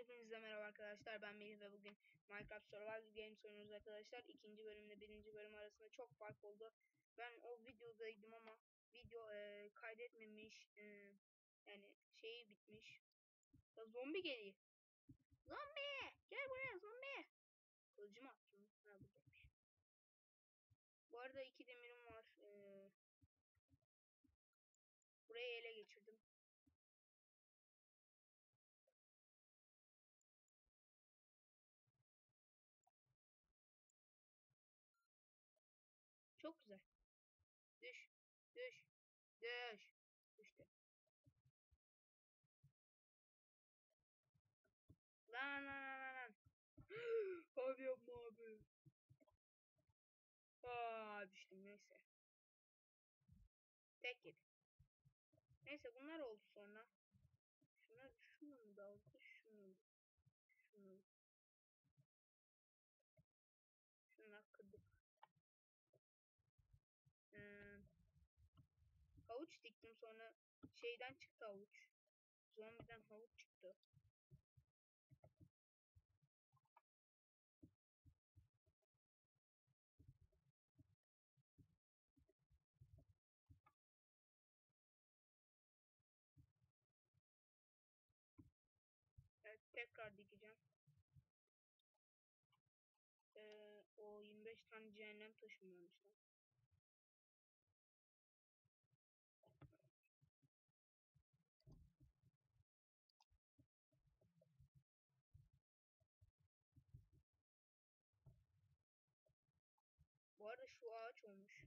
Hepinize merhaba arkadaşlar. Ben Melih ve bugün Minecraft Survival Games oynuyoruz arkadaşlar. İkinci bölümle birinci bölüm arasında çok fark oldu. Ben o videodaydım ama video e, kaydetmemiş. E, yani şeyi bitmiş. Ya zombi geliyor. Zombi! Gel buraya zombi! Kılıcımı attım. Ha buradaymış. Bu arada iki demirim var. E, burayı ele geçirdim. Çok güzel. Düş. Düş. Düş. Düştü. Lan lan lan lan. abi yapma abi. Aa düştüm neyse. Tek yedi. Neyse bunlar oldu sonra. Şuna şunu mu daldı şunu şunu. Şuna kırdık. Ee, havuç diktim sonra şeyden çıktı havuç. Zombiden havuç çıktı. Evet tekrar dikeceğim. Ee, o 25 tane cehennem varmış lan. Ağaç olmuş.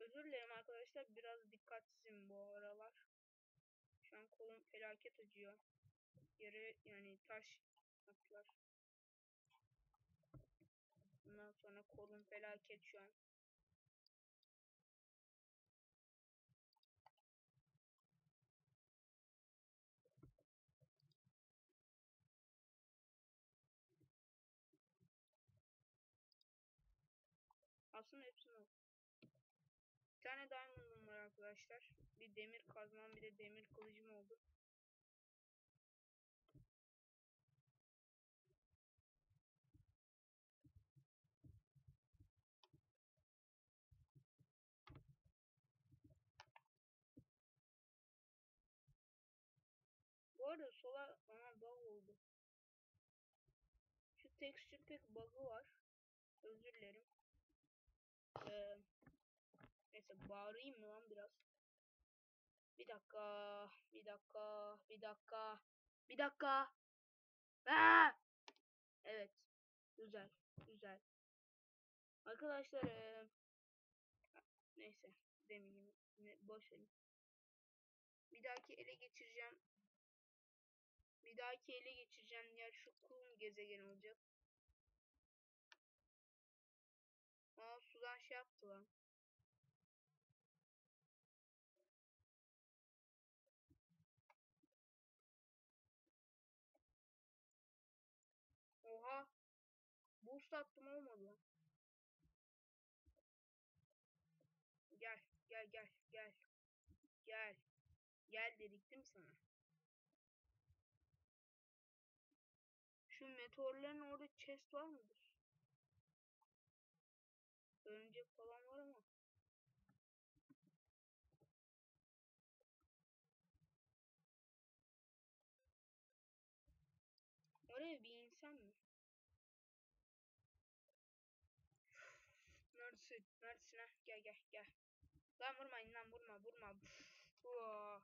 Özür dilerim arkadaşlar biraz dikkatsizim bu aralar. Şu an kolum felaket acıyor. Yere yani taş attılar. Ondan sonra kolum felaket şu an. Hepsini al. Bir tane diamond'um var arkadaşlar. Bir demir kazmam bir de demir kılıcım oldu. Bu arada sola ana bug oldu. Şu texture pack bug'ı var. Özür dilerim. Ee, neyse bağırayım mı lan biraz? Bir dakika, bir dakika, bir dakika, bir dakika. Aa! Evet, güzel, güzel. Arkadaşlar, ee, neyse demeyeyim, boş verin. Bir dahaki ele geçireceğim. Bir dahaki ele geçireceğim yer şu kum gezegen olacak. Şey yaptı lan. Oha. Boost attım olmadı. Gel gel gel gel. Gel. Gel dedik değil mi sana? Şu meteorların orada chest var mıdır? Örümcek falan var ama. Oraya bir insan mı? Neredesin? Neredesin ha? Gel gel gel. Lan vurmayın lan vurma vurma. Oha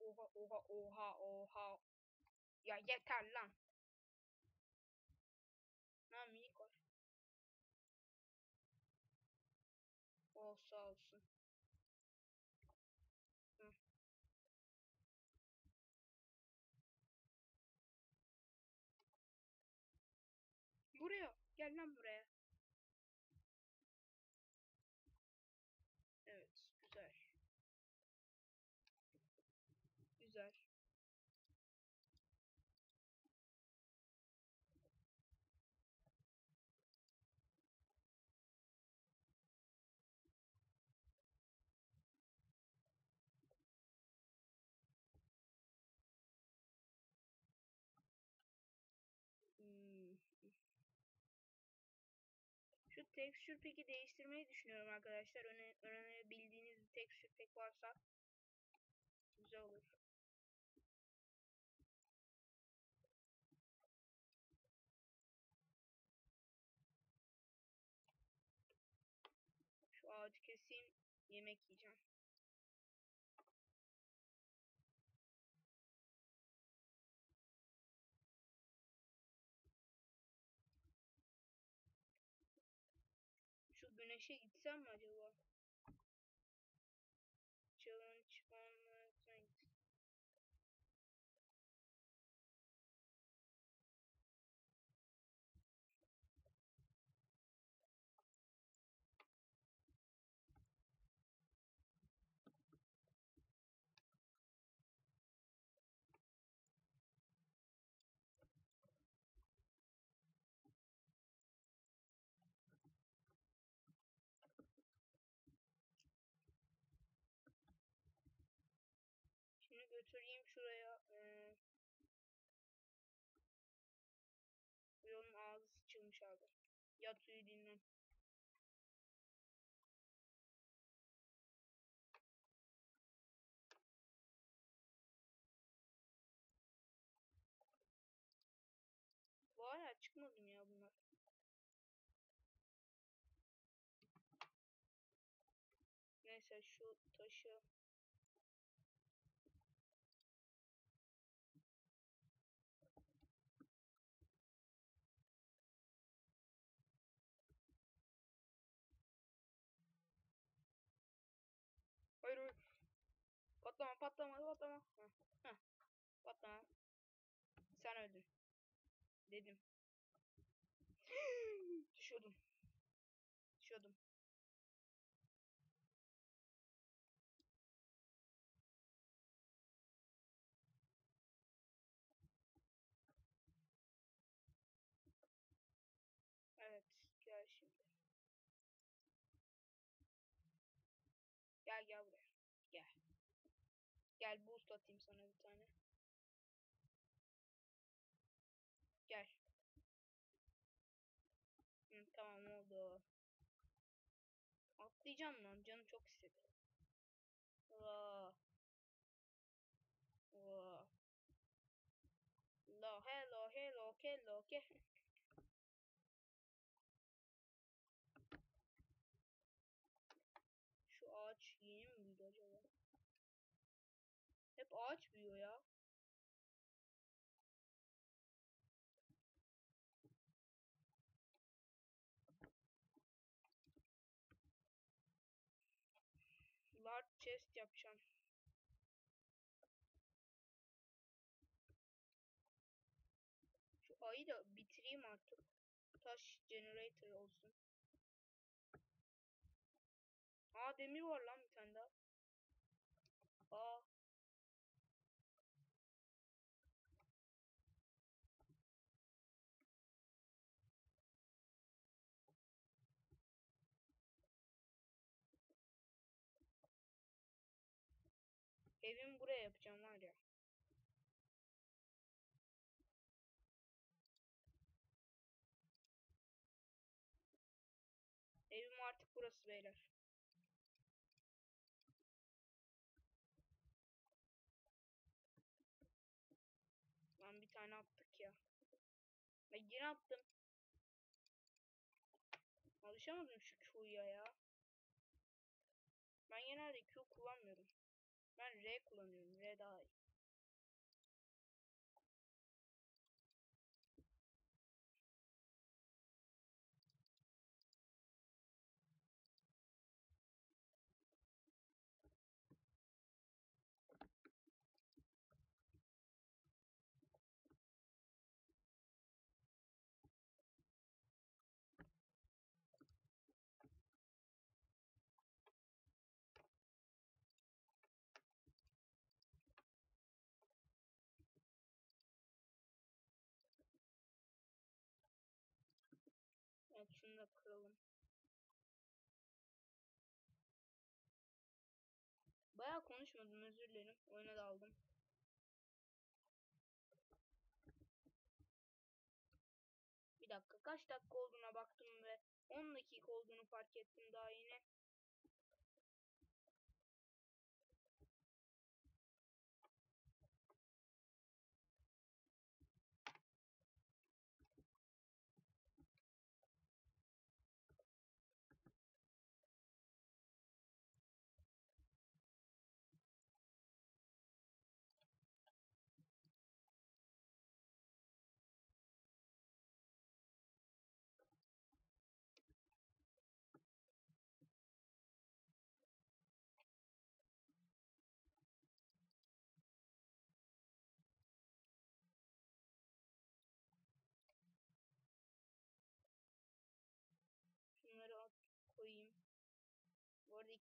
oha oha oha oha. Ya yeter lan. Buraya. Gel texture peki değiştirmeyi düşünüyorum arkadaşlar. Öne, önerebildiğiniz bir texture pek varsa güzel olur. Şu ağacı keseyim. Yemek yiyeceğim. Güneşe gitsem mi acaba? Götüreyim şuraya. Bu yolun ağzı sıçılmış abi. Yat uyu dinlen. Bu hala çıkmadı mı ya bunlar? Neyse şu taşı Patlama patlama patlama. Heh, heh. Patlama. Sen öldün. Dedim. Düşüyordum. Düşüyordum. Gel boost atayım sana bir tane. Gel. Hı, tamam oldu. Atlayacağım lan canım çok istedi. Vaa. Vaa. La hello hello hello ke. Chest yapacağım. Şu ayı da bitireyim artık. Taş generator olsun. Aa demir var lan bir tane daha. Aa. Buraya yapacağım var ya. Evim artık burası beyler. Lan bir tane attık ya. Ben yine attım. Alışamadım şu Q'ya ya. Ben genelde Q kullanmıyorum. Ben R kullanıyorum. R daha iyi. Konuşmadım özür dilerim. Oyuna daldım. Bir dakika kaç dakika olduğuna baktım ve 10 dakika olduğunu fark ettim daha yine.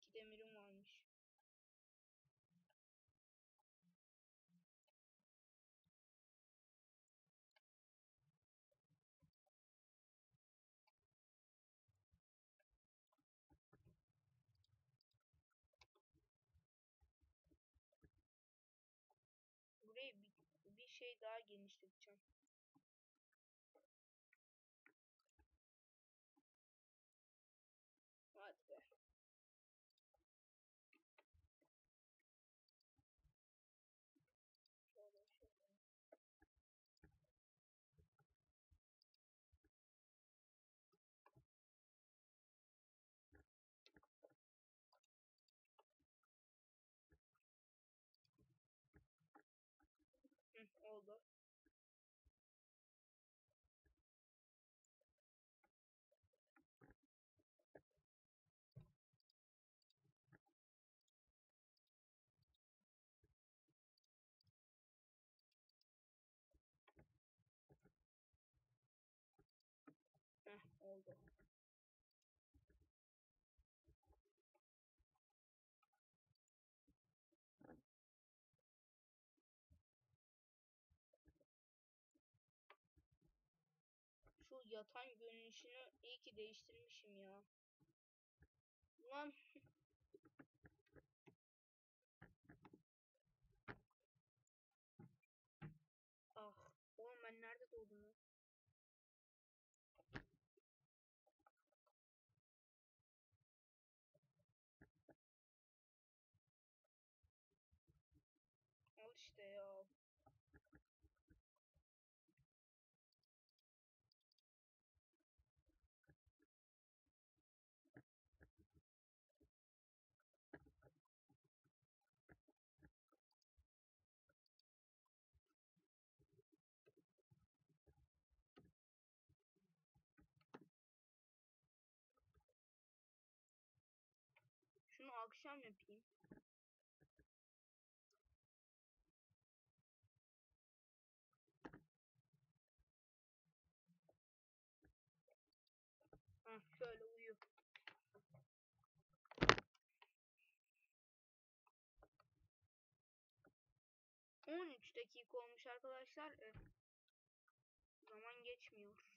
İki demirim varmış. Burayı bir, bir şey daha genişleteceğim. Yatan görünüşünü iyi ki değiştirmişim ya. Lan ah oğlum ben nerede doğdum lan? Al işte ya. Akşam yapayım. Heh, şöyle uyu. On üç dakika olmuş arkadaşlar. E, zaman geçmiyor.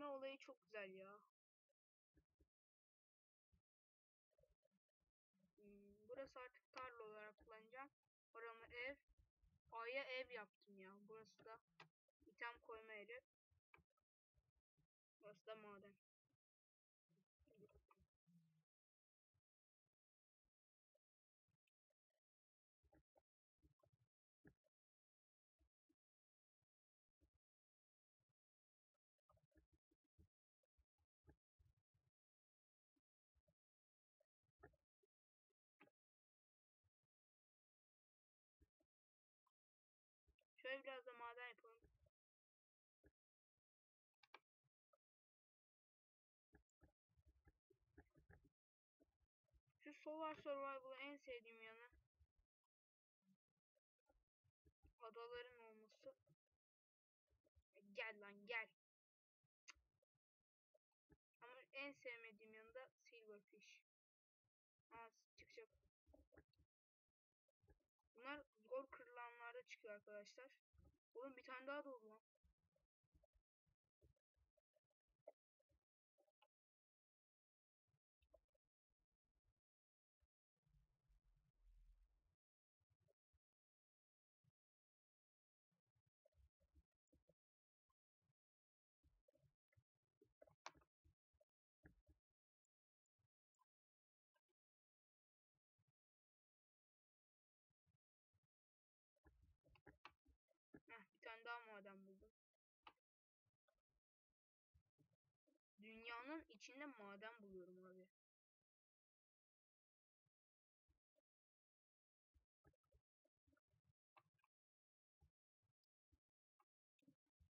Görünme olayı çok güzel ya. Hmm, burası artık tarla olarak kullanacağım. Oramı ev. A'ya ev yaptım ya. Burası da item koyma yeri. Burası da maden. Biraz da maden yapalım. Şu Solar Survival'ın en sevdiğim yanı. Adaların olması. Gel lan gel. Ama en sevmediğim yanında Silverfish. Aa çıkacak. Bunlar zor kırılanlarda çıkıyor arkadaşlar. Oğlum bir tane daha doğdu lan. Dünyanın içinde maden buluyorum abi.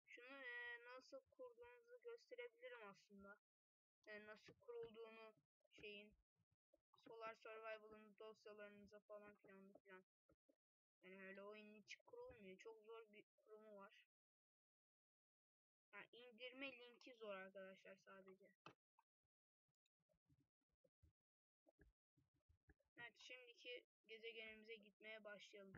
Şunu e, nasıl kurduğunuzu gösterebilirim aslında. E, nasıl kurulduğunu şeyin Solar Survival'ın dosyalarınıza falan filan filan. Yani öyle oyun içi kurulmuyor. Çok zor bir kurumu var. İndirme linki zor arkadaşlar sadece. Evet şimdiki gezegenimize gitmeye başlayalım.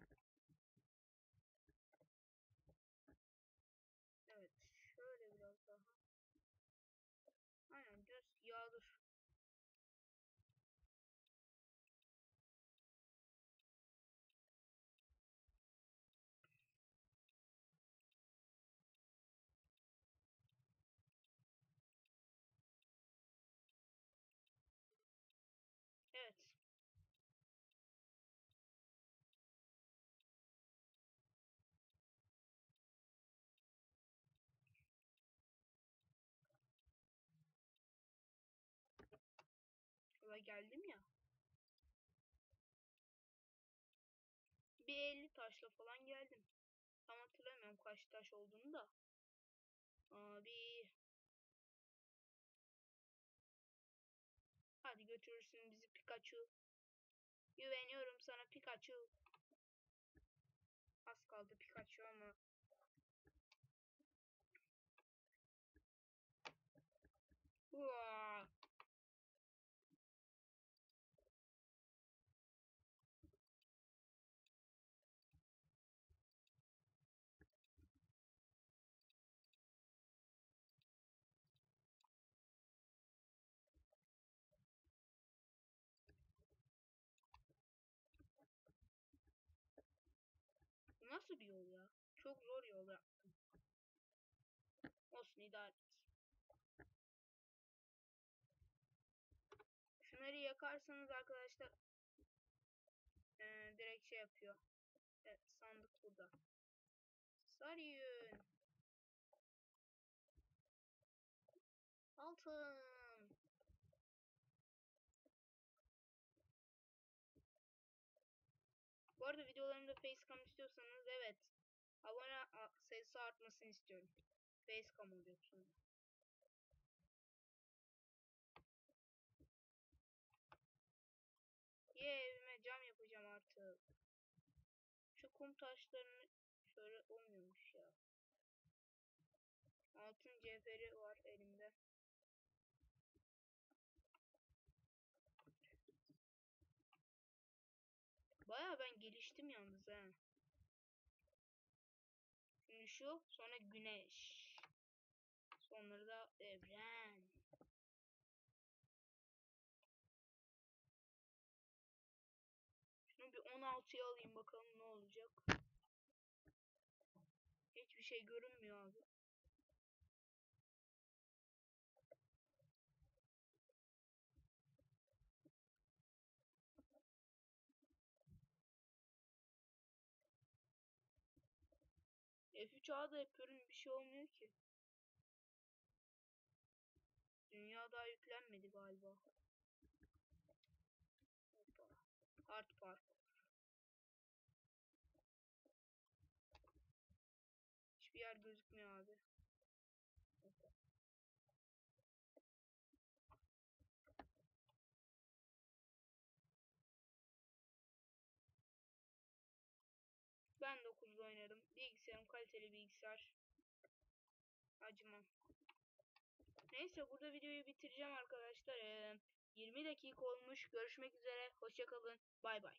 Geldim ya. Bir 50 taşla falan geldim. Tam hatırlamıyorum kaç taş olduğunu da. Abi. Hadi götürürsün bizi Pikachu. Güveniyorum sana Pikachu. Az kaldı Pikachu ama. Yol ya? Çok zor yol yaptım. Olsun idare et. Şunları yakarsanız arkadaşlar ee, direkt şey yapıyor. Evet, sandık burada. Sarıyın. Altın. Bu arada videolarımda facecam istiyorsanız evet. Abone sayısı artmasını istiyorum. Facecam oluyor sonra. Ye evime cam yapacağım artık. Şu kum taşlarını şöyle olmuyormuş ya. Altın cevheri var elimde. Ben geliştim yalnız ha. Şimdi şu sonra güneş. Sonra da evren. Şunu bir 16'ya alayım bakalım ne olacak. Hiçbir şey görünmüyor abi. F3 A'da yapıyorum bir şey olmuyor ki. Dünya daha yüklenmedi galiba. Hoppa. Hard park. Hiçbir yer gözükmüyor abi. 9'da oynadım. Bilgisayarım kaliteli bilgisayar. Acımam. Neyse burada videoyu bitireceğim arkadaşlar. Ee, 20 dakika olmuş. Görüşmek üzere. Hoşçakalın. Bay bay.